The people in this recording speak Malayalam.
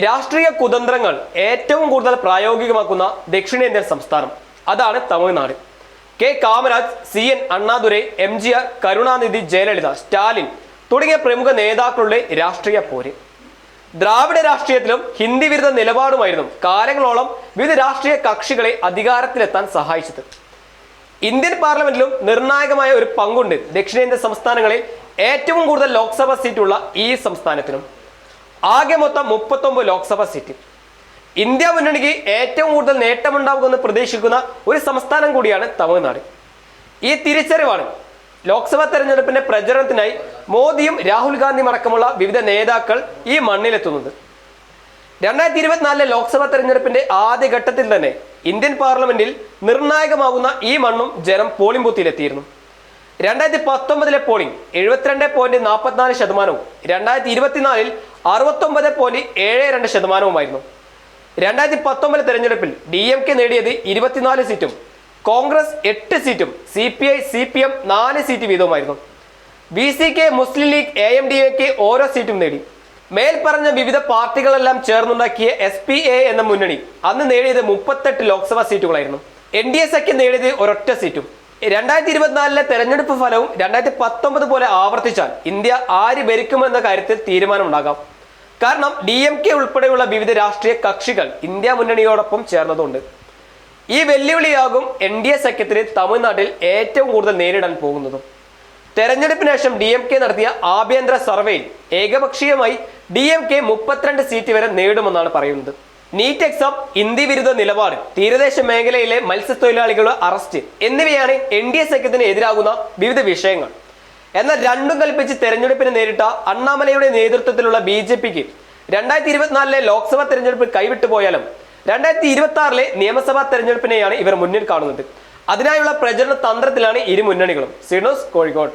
രാഷ്ട്രീയ കുതന്ത്രങ്ങൾ ഏറ്റവും കൂടുതൽ പ്രായോഗികമാക്കുന്ന ദക്ഷിണേന്ത്യൻ സംസ്ഥാനം. അതാണ് Tamil Nadu. K. Kamaraj C. N. Annadurai M. G. R. Karunanidhi Jayalalithaa Stalin തുടങ്ങിയ പ്രമുഖ നേതാക്കളുടെ രാഷ്ട്രീയ പോര്. ദ്രാവിഡ രാഷ്ട്രീയത്തിലും ഹിന്ദി വിരുദ്ധ നിലപാടുമായിരുന്നു കാലങ്ങളോളം വിവിധ രാഷ്ട്രീയ കക്ഷികളെ അധികാരത്തിലെത്താൻ സഹായിച്ചത്. ഇന്ത്യൻ പാർലമെന്റിലും നിർണായകമായ ഒരു പങ്കുണ്ട് ദക്ഷിണേന്ത്യൻ സംസ്ഥാനങ്ങളിൽ ഏറ്റവും കൂടുതൽ ലോക്സഭാ സീറ്റുള്ള ഈ സംസ്ഥാനത്തിനും. ആകെ മൊത്തം മുപ്പത്തൊമ്പത് ലോക്സഭാ സീറ്റ്. ഇന്ത്യ മുന്നണിക്ക് ഏറ്റവും കൂടുതൽ നേട്ടമുണ്ടാകുമെന്ന് പ്രതീക്ഷിക്കുന്ന ഒരു സംസ്ഥാനം കൂടിയാണ് തമിഴ്നാട്. ഈ തിരിച്ചറിവാണ് ലോക്സഭാ തെരഞ്ഞെടുപ്പിന്റെ പ്രചരണത്തിനായി മോദിയും രാഹുൽ ഗാന്ധിയും അടക്കമുള്ള വിവിധ നേതാക്കൾ ഈ മണ്ണിലെത്തുന്നത്. രണ്ടായിരത്തി ഇരുപത്തിനാലിലെ ലോക്സഭാ തെരഞ്ഞെടുപ്പിന്റെ ആദ്യഘട്ടത്തിൽ തന്നെ ഇന്ത്യൻ പാർലമെന്റിൽ നിർണായകമാകുന്ന ഈ മണ്ണും ജനം പോളിംഗ് ബൂത്തിലെത്തിയിരുന്നു. രണ്ടായിരത്തി പത്തൊമ്പതിലെ പോളിംഗ് എഴുപത്തിരണ്ട് പോയിന്റ് നാൽപ്പത്തിനാല് ശതമാനവും. രണ്ടായിരത്തി ഇരുപത്തിനാലിൽ അറുപത്തൊമ്പത് പോയിന്റ് ഏഴ് രണ്ട് ശതമാനവുമായിരുന്നു. രണ്ടായിരത്തി പത്തൊമ്പത് തെരഞ്ഞെടുപ്പിൽ ഡി എം കെ നേടിയത് ഇരുപത്തിനാല് സീറ്റും കോൺഗ്രസ് എട്ട് സീറ്റും C P I C P M നാല് seat വീതവുമായിരുന്നു. B C K Muslim League A M D എക്ക് ഓരോ സീറ്റും നേടി. മേൽപ്പറഞ്ഞ വിവിധ പാർട്ടികളെല്ലാം ചേർന്നുണ്ടാക്കിയ എസ് പി എ എന്ന മുന്നണി അന്ന് നേടിയത് മുപ്പത്തെട്ട് ലോക്സഭാ സീറ്റുകളായിരുന്നു. എൻ ഡി എ സഖ്യം നേടിയത് ഒരൊറ്റ സീറ്റും. രണ്ടായിരത്തി ഇരുപത്തിനാലിലെ തെരഞ്ഞെടുപ്പ് ഫലവും രണ്ടായിരത്തി പത്തൊമ്പത് പോലെ ആവർത്തിച്ചാൽ ഇന്ത്യ ആര് ഭരിക്കുമെന്ന കാര്യത്തിൽ തീരുമാനമുണ്ടാകാം. കാരണം ഡി എം കെ ഉൾപ്പെടെയുള്ള വിവിധ രാഷ്ട്രീയ കക്ഷികൾ ഇന്ത്യ മുന്നണിയോടൊപ്പം ചേർന്നതുണ്ട്. ഈ വെല്ലുവിളിയാകും എൻ ഡി എ സഖ്യത്തിന് തമിഴ്നാട്ടിൽ ഏറ്റവും കൂടുതൽ നേരിടാൻ പോകുന്നതും. തെരഞ്ഞെടുപ്പിന് ശേഷം ഡി എം കെ നടത്തിയ ആഭ്യന്തര സർവേയിൽ ഏകപക്ഷീയമായി ഡി എം കെ മുപ്പത്തിരണ്ട് സീറ്റ് വരെ നേടുമെന്നാണ് പറയുന്നത്. നീറ്റ് എക്സാം ഹിന്ദി വിരുദ്ധ നിലപാട് തീരദേശ മേഖലയിലെ മത്സ്യത്തൊഴിലാളികളുടെ അറസ്റ്റ് എന്നിവയാണ് എൻ ഡി എ സഖ്യത്തിന് എതിരാകുന്ന വിവിധ വിഷയങ്ങൾ. എന്നാൽ രണ്ടും കൽപ്പിച്ച് തെരഞ്ഞെടുപ്പിന് നേരിട്ട അണ്ണാമലയുടെ നേതൃത്വത്തിലുള്ള ബി ജെ പിക്ക് രണ്ടായിരത്തി ഇരുപത്തിനാലിലെ ലോക്സഭാ തെരഞ്ഞെടുപ്പ് കൈവിട്ടു പോയാലും രണ്ടായിരത്തി ഇരുപത്തി ആറിലെ നിയമസഭാ തെരഞ്ഞെടുപ്പിനെയാണ് ഇവർ മുന്നിൽ കാണുന്നത്. അതിനായുള്ള പ്രചരണ തന്ത്രത്തിലാണ് ഇരു മുന്നണികളും. സിനോസ് കോഴിക്കോട്.